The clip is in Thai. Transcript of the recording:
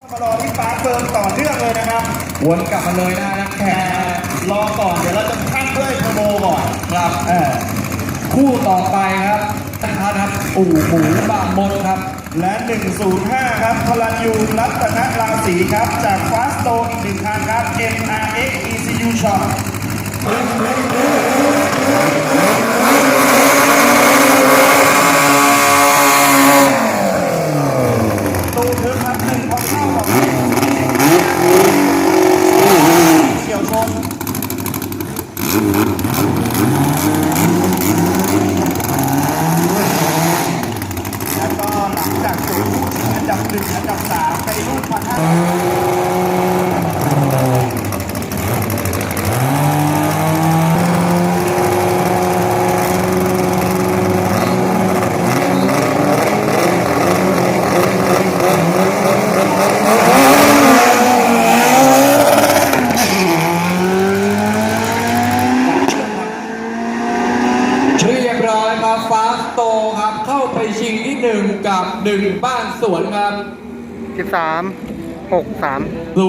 มารอที่ฟ้าเฟิร์มต่อเนื่องเลยนะครับ วนกลับมาเลยนะนักแข่แต่งรอก่อนเดี๋ยวเราจะขั้นด้วยเทอร์โบก่อนครับเออคู่ต่อไปครับท่านครับอู่หมูบางมดครับ และ 105 ครับพลันยูรัตนราศีครับ จากฟาสโตอีกหนึ่งคันครับ MRX ECU Shop ตูทึบครับหนึ่งพอเข้าของเฉี ยวชนแล้วก็หลังจากสูงอันดับหนึ่งอันดับสามไปรุ่นพันห้าเชือกครับ เรียบร้อยครับ ฟาสโตครับ เข้าไปชิงที่หนึ่งกับหนึ่งบ้านสวนครับ สิบสามหกสาม